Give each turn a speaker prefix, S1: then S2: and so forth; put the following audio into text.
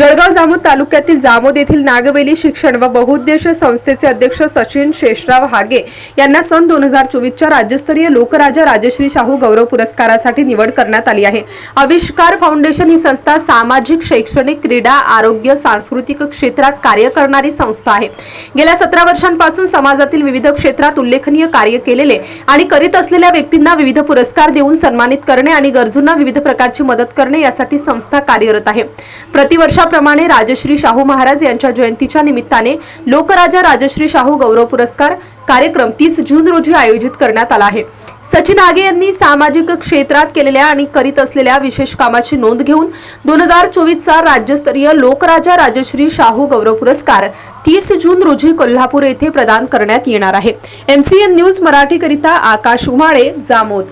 S1: जळगाव जामोद तालुक्यातील जामोद येथील नागवेली शिक्षण व बहुउद्देशीय संस्थेचे अध्यक्ष सचिन शेषराव हागे यांना सन दोन हजार चोवीसच्या राज्यस्तरीय लोकराजा राजश्री शाहू गौरव पुरस्कारासाठी निवड करण्यात आली आहे. आविष्कार फाउंडेशन ही संस्था सामाजिक शैक्षणिक क्रीडा आरोग्य सांस्कृतिक क्षेत्रात कार्य करणारी संस्था आहे. गेल्या सतरा वर्षांपासून समाजातील विविध क्षेत्रात उल्लेखनीय कार्य केलेले आणि करीत असलेल्या व्यक्तींना विविध पुरस्कार देऊन सन्मानित करणे आणि गरजूंना विविध प्रकारची मदत करणे यासाठी संस्था कार्यरत आहे. प्रतिवर्षा प्रतिवर्षाप्रमाणे राजश्री शाहू महाराज यांच्या जयंतीच्या निमित्ताने लोकराजा राजश्री शाहू गौरव पुरस्कार कार्यक्रम तीस जून रोजी आयोजित करण्यात आला आहे. सचिन आगे यांनी सामाजिक क्षेत्रात केलेल्या आणि करीत असलेल्या विशेष कामाची नोंद घेऊन दोन हजार चोवीसचा राज्यस्तरीय लोकराजा राजश्री शाहू गौरव पुरस्कार तीस जून रोजी कोल्हापूर येथे प्रदान करण्यात येणार आहे. एमसीएन न्यूज मराठीकरिता आकाश उमाळे जामोद.